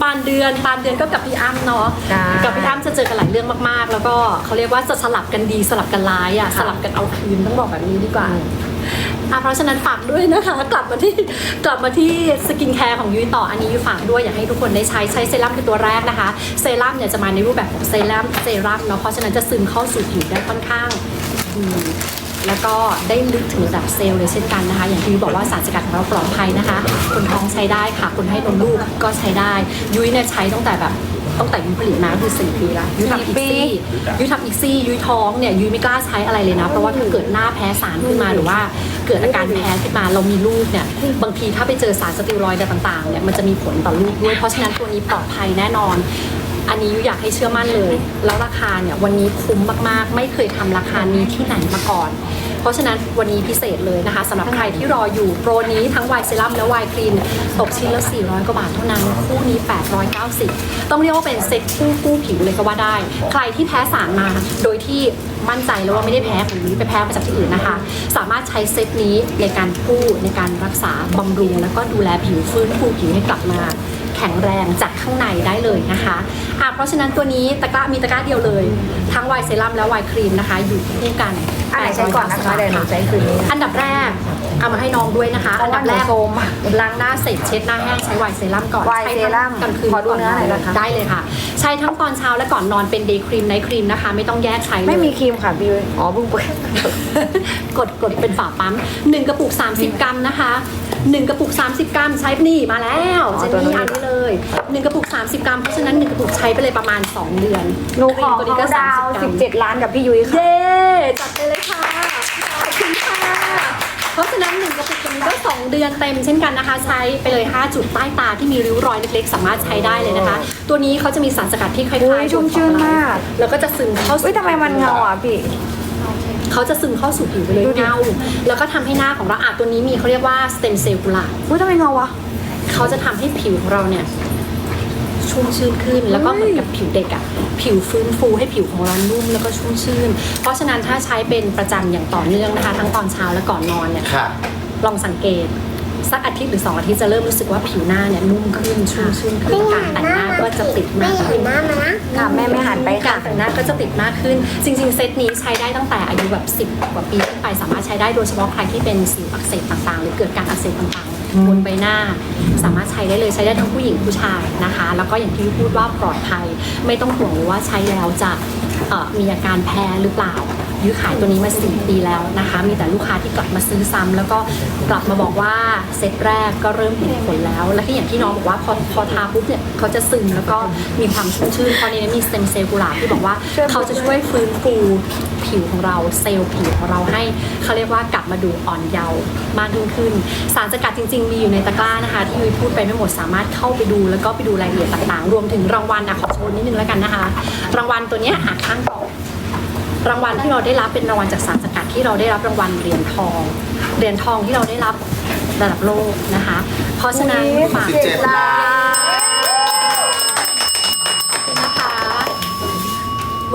ปานเดือนปานเดือนก็กับพี่อ้ำเนาะใช่กับพี่อ้ำจะเจอกันหลายเรื่องมากๆ แล้วก็เขาเรียกว่าจะสลับกันดีสลับกันร้ายอะสลับกันเอาคืนต้องบอกแบบนี้ดีกว่าอะเพราะฉะนั้นฝากด้วยนะคะ กลับมาที่กลับมาที่สกินแคร์ของยุ้ยต่ออันนี้ยุ้ยฝากด้วยอยากให้ทุกคนได้ใช้ใช้เซรั่มคือตัวแรกนะคะ เซรั่มเนี่ยจะมาในรูปแบบของเซรั่มเซรั่มเนาะเพราะฉะนั้นจะซึมเข้าสู่ผิวได้ค่อนข้างดี แล้วก็ได้ลึกถึงระดับเซลล์เลยเช่นกันนะคะ อย่างที่ยุ้ยบอกว่าสารสกัดของเราปลอดภัยนะคะ คนท้องใช้ได้ค่ะ คนให้นมลูกก็ใช้ได้ ยุ้ยเนี่ยใช้ตั้งแต่แบบตั้งแต่ยุ้ยผลิตมาก็คือสี่ปีละยุ้ยทำอีกซี่ยุ้ยทำอีกซี่ยุ้ยท้องเนี่ยยุ้ยไม่กล้าใช้อะไรเลยนะ เพราะว่าถ้าเกิดหน้าแพ้สารขึ้นมาหรือว่าเกิดอาการแพ้ขึ้นมาเรามีลูกเนี่ยบางทีถ้าไปเจอสารสเตียรอยด์อะไรต่างๆเนี่ยมันจะมีผลต่อลูกด้วยเพราะฉะนั้นตัวนี้ปลอดภัยแน่นอน อันนี้ยุ้ยอยากให้เชื่อมั่นเลย แล้วราคาเนี่ยวันนี้คุ้มมากๆ ไม่เคยทำราคานี้ที่ไหนมาก่อน เพราะฉะนั้นวันนี้พิเศษเลยนะคะสำหรับใครที่รออยู่โปรนี้ทั้งไวเซรั่มและไวครีมตกชิ้นละ 400 กว่าบาทเท่านั้น คู่นี้ 890 ต้องเรียกว่าเป็นเซ็ตคู่กู้ผิวเลยก็ว่าได้ ใครที่แพ้สารมา โดยที่มั่นใจแล้วว่าไม่ได้แพ้ของนี้ไปแพ้มาจากที่อื่นนะคะ สามารถใช้เซตนี้ในการกู้ในการรักษาบำรุง แล้วก็ดูแลผิวฟื้นฟูผิวให้กลับมา แข็งแรงจากข้างในได้เลยนะคะอะเพราะฉะนั้นตัวนี้ตะกร้ามีตะกร้าเดียวเลย ทั้งไวน์เซรั่มและไวน์ครีมนะคะ อยู่คู่กันอันไหนใช้ก่อนนะคะเดี๋ยวหนูใช้คืนนี้นะอันดับแรก เอามาให้น้องด้วยนะคะเพอัราะนว่าดับแรกหนูโซมอะล้างหน้าเสร็จเช็ดหน้าแห้งใช้ไวน์เซรั่มก่อนไวน์ใช้เซรั่มทั้งกลางคืนขอดูเนื้อหน่อยนะคะได้เลยค่ะ ใช้ทั้งตอนเช้าและก่อนนอนเป็นเดย์ครีมไนท์ครีมนะคะ ไม่ต้องแยกใช้เลยไม่มีครีมค่ะพี่ยุ้ยอ๋อเพิ่งเปิดกดกดเป็นฝาปั๊ม1กระปุก 30 กรัมนะคะ1กระปุก 30 กรัมใช้นี่มาแล้วอ๋อเจนตัวนี้นี่อันนี้เลย1กระปุก 30 กรัมเพราะฉะนั้น1กระปุกใช้ไปเลยประมาณ 2 เดือนหนูขอครีมตัวนี้ก็เขาดาว30กรัม17ล้านกับพี่ยุ้ยค่ะเย้จัดไปเลยค่ะขอบคุณค่ะ เพราะฉะนั้นหนึ่งกระปุกตัวนี้ก็ 2 เดือนเต็มเช่นกันนะคะ ใช้ไปเลย 5 จุดใต้ตาที่มีริ้วรอยเล็กๆ สามารถใช้ได้เลยนะคะ ตัวนี้เขาจะมีสารสกัดที่คล้ายๆอุ๊ยชุ่มชื่นมาก แล้วก็จะซึมเข้าสู่เฮ้ยทำไมมันเงาอะพี่ เขาจะซึมเข้าสู่ผิวไปเลยดูดิ เงาแล้วก็ทำให้หน้าของเราอาตัวนี้มีเขาเรียกว่าสเต็มเซลล์กุหลาบอุ้ยทำไมเงาวะ เขาจะทำให้ผิวของเราเนี่ยชุ่มชื้นขึ้น แล้วก็เหมือนกับผิวเด็กอะผิวฟื้นฟูให้ผิวของเรานุ่มแล้วก็ชุ่มชื่น เพราะฉะนั้นถ้าใช้เป็นประจำอย่างต่อเนื่องนะคะ ทั้งตอนเช้าและก่อนนอนเนี่ย ค่ะ ลองสังเกต สักอาทิตย์หรือ2อาทิตย์จะเริ่มรู้สึกว่าผิวหน้าเนี่ยนุ่มขึ้นชุ่มชื่นขึ้นการแต่งหน้าก็จะติดมากขึ้นค่ะแม่ไม่หันไปกาค่ะรแต่งหน้าก็จะติดมากขึ้น จริง ๆ เซตนี้ใช้ได้ตั้งแต่อายุแบบ 10 กว่าปีขึ้นไปสามารถใช้ได้โดยเฉพาะใครที่เป็นสิวอักเสบต่างๆ หรือเกิดการอักเสบต่างๆบนใบหน้า สามารถใช้ได้เลยใช้ได้ทั้งผู้หญิงผู้ชายนะคะ แล้วก็อย่างที่พูดว่าปลอดภัย ไม่ต้องห่วงเลยว่าใช้แล้วจะเอ่อ มีอาการแพ้หรือเปล่ายุ้ยขายตัวนี้มา 4 ปีแล้วนะคะ มีแต่ลูกค้าที่กลับมาซื้อซ้ำแล้วก็กลับมาบอกว่าเซตแรกก็เริ่มเห็นผลแล้ว และที่อย่างที่น้องบอกว่าพอพอทาปุ๊บเนี่ยเขาจะซึมแล้วก็มีความชุ่มชื่นเพราะในนี้มีสเต็มเซลล์กุหลาบที่บอกว่าช่วยเขาจะช่วยฟื้นฟูผิวของเราเซลล์ผิวของเราให้เขาเรียกว่ากลับมาดูอ่อนเยาว์มากยิ่งขึ้น สารสกัดจริง ๆ มีอยู่ในตะกร้านะคะ ที่ยุ้ยพูดไปไม่หมดสามารถเข้าไปดูแล้วก็ไปดูรายละเอียดต่างๆ รวมถึงรางวัลนะขอโชว์นิดนึงแล้วกันนะคะ รางวัลตัวเนี้ยอะข้างกล่องรางวัลที่เราได้รับเป็นรางวัลจากสารสกัดที่เราได้รับรางวัลเหรียญทอง เหรียญทองที่เราได้รับระดับโลกนะคะ เพราะฉะนั้นอุ๊ยฝาก สิบเจ็ดล้าน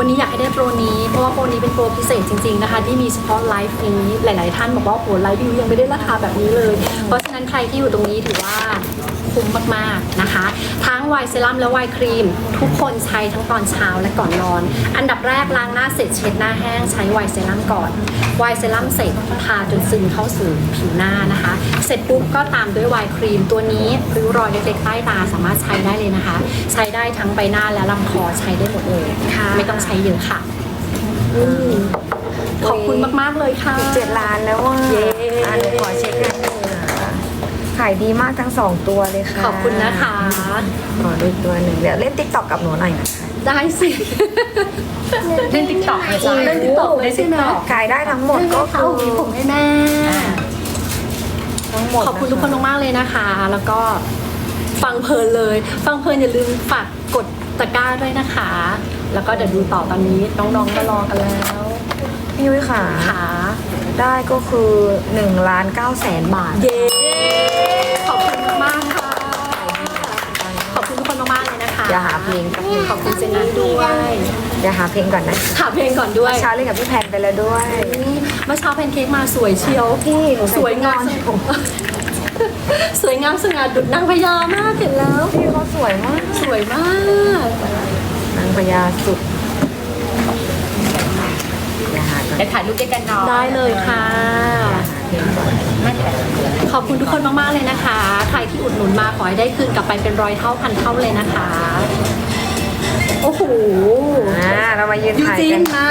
วันนี้อยากให้ได้โปรนี้เพราะว่าโปรนี้เป็นโปรพิเศษจริงๆนะคะ ที่มีเฉพาะไลฟ์นี้หลาย ๆ ท่านบอกว่าโอ้โหไลฟ์วิวยังไม่ได้ราคาแบบนี้เลย เพราะฉะนั้นใครที่อยู่ตรงนี้ถือว่าคุ้มมากๆนะคะ ทั้งไวเซรั่มและไวครีม ทุกคนใช้ทั้งตอนเช้าและก่อนนอน อันดับแรกล้างหน้าเสร็จเช็ดหน้าแห้งใช้ไวเซรั่มก่อนไวเซรั่มเสร็จทาจนซึมเข้าสู่ผิวหน้านะคะ เสร็จปุ๊บก็ตามด้วยไวครีมตัวนี้ริ้วรอยเล็กๆใต้ตาสามารถใช้ได้เลยนะคะ ใช้ได้ทั้งใบหน้าและลำคอใช้ได้หมดเลยไม่ต้องใช้เยอะค่ะอืมขอบคุณมาก ๆ เลยค่ะ17ล้านแล้วว่าเย้ อันขอเช็คหน่อยค่ะขายดีมากทั้งสองตัวเลยค่ะขอบคุณนะคะ ขอดูตัวหนึ่งเดี๋ยวเล่นติ๊กต็อกกับหนูหน่อยนะคะได้สิ เล่นติ๊กต็อกเลยจ้ะเล่นติ๊กต็อกเลยใช่ไหมขายได้ทั้งหมดก็เอาคือผมให้แม่ ทั้งหมดขอบคุณทุกคนมากๆเลยนะคะ แล้วก็ฟังเพลินเลย ฟังเพลินอย่าลืมฝากกดตะกร้าด้วยนะคะ แล้วก็เดี๋ยวดูต่อตอนนี้น้องๆก็รอกันแล้วพี่ยุ้ยค่ะ ค่ะ ได้ก็คือ1ล้าน9แสนบาท เย้ ขอบคุณมากๆค่ะ ขอบคุณทุกคนมากๆเลยนะคะอย่าหาเพลงแป๊บนึงขอบคุณเจนนี่ด้วย เดี๋ยวหาเพลงก่อนนะหาเพลงก่อนด้วย เช้าเล่นกับพี่แพนไปแล้วด้วย เมื่อเช้าแพนเค้กมาสวยเชียว พี่หนูสวยงามสวยงามสง่าดุดนางพญามากเห็นแล้ว พี่เขาสวยมากวยมาก นางพญาสุดอย่าหากันเดี๋ยวถ่ายรูปด้วยกันเนาะได้เลยค่ะ ขอบคุณทุกคนมาก ๆ เลยนะคะ ใครที่อุดหนุนมาขอให้ได้คืนกลับไปเป็นร้อยเท่าพันเท่าเลยนะคะ โอ้โหอ่าเรามายืนยูถ่ายจิกัน นมา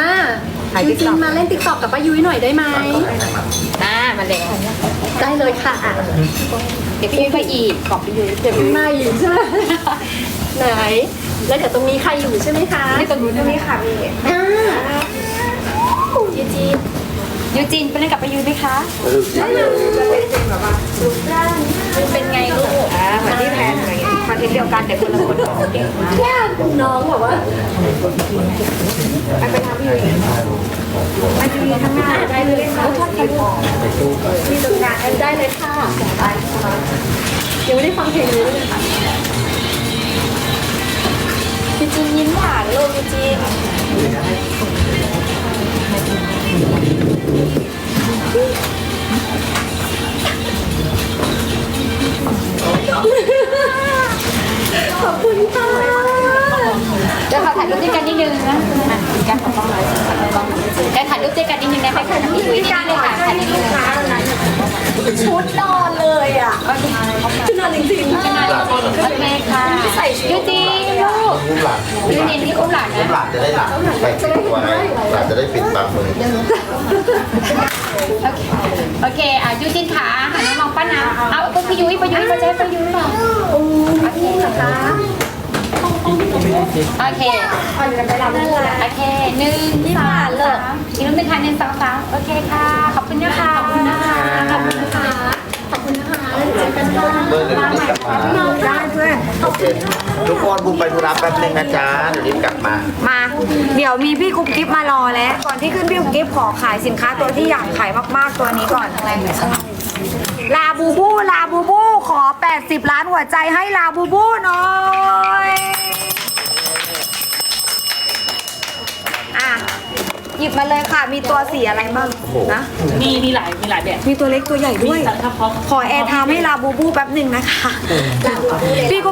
ถ่ายยูจิน TikTok มาเล่นติ๊กต็อกกับป้ายุ้ยหน่อยได้ไหม อ่ามาเลยได้เลยค่ะอะ เดี๋ยวพี่ยุ้ยไปอีกบอกพี่ยุ้ยเดี๋ยวพี่มาอยู่ใช่ไหมไหน แล้วเดี๋ยวตรงนี้ใครอยู่ใช่ไหมคะไม่ตรงนู้นตรงนี้ค่ะพี่อ่ายูจินยูจินไปเล่นกับพี่ยุ้ยไหมคะได้เลยเป็นไงลูกอ่าเหมือนที่แพนอะไรอย่างเงี้ยคอนเทนต์เดียวกันแต่คนละคนเก่งมากแค่น้องบอกว่าไปไปทำพี่ยุ้ยไปยืนข้างหน้าได้เลยเขาทอดไข่ปอกมีตรงกลางได้เลยค่ะยังไม่ได้ฟังเพลงเลยเลยค่ะ ยูจินยิ้มหวานลูกยูจินขอบคุณค่ะเดี๋ยวขอถ่ายรูปด้วยกันนิดนึงนะอะกันขอต้องเลยเดี๋ยวถ่ายรูปด้วยกันนิดนึงได้ไหมคะพี่ยุ้ยนิดนึงค่ะถ่ายนิดนึงค่ะ ชุดนอนเลยอะชุดนอนจริงๆโอเคค่ะยูจินลูกอุ้มหลานยูจินที่อุ้มหลานอุ้มนะหลานจะได้หลับไปปิดไว้หลานจะได้ปิดปากมือโอเคโอเค อะยูจินขาหันมามองป้าน้ำเอาตัวพี่ยุ้ยไปยุ้ยมาเจ๊ไปยุ้ยหน่อยโอ้ยนะคะ โอเคโอเคหนึ่งสองสามอีกรูปหนึ่งค่ะหนึ่งสองสามโอเคค่ะ ขอบคุณนะคะขอบคุณนะคะ ขอบคุณนะคะขอบคุณนะคะแล้วเจอกันค่ะเบอร์เดี๋ยวรีบกลับมาได้เพื่อนโอเคทุกคนบุมไปธุระแป๊บนึงนะจ๊ะเดี๋ยวรีบกลับมา มา เดี๋ยวมีพี่กุ๊บกิ๊บมารอแล้ว ก่อนที่ขึ้นพี่กุ๊บกิ๊บขอขายสินค้าตัวที่อยากขายมากๆตัวนี้ก่อนลาบูบู ลาบูบู ขอ 80 ล้านหัวใจให้ลาบูบูหน่อย มาเลยค่ะ มีตัวสีอะไรบ้างนะ มีมีหลายมีหลายแบบมีตัวเล็กตัวใหญ่ด้วย มีแต่ถ้าพร้อมขอแอร์ไทม์ให้ลาบูบูแป๊บหนึ่งนะคะ พี่กุ๊บ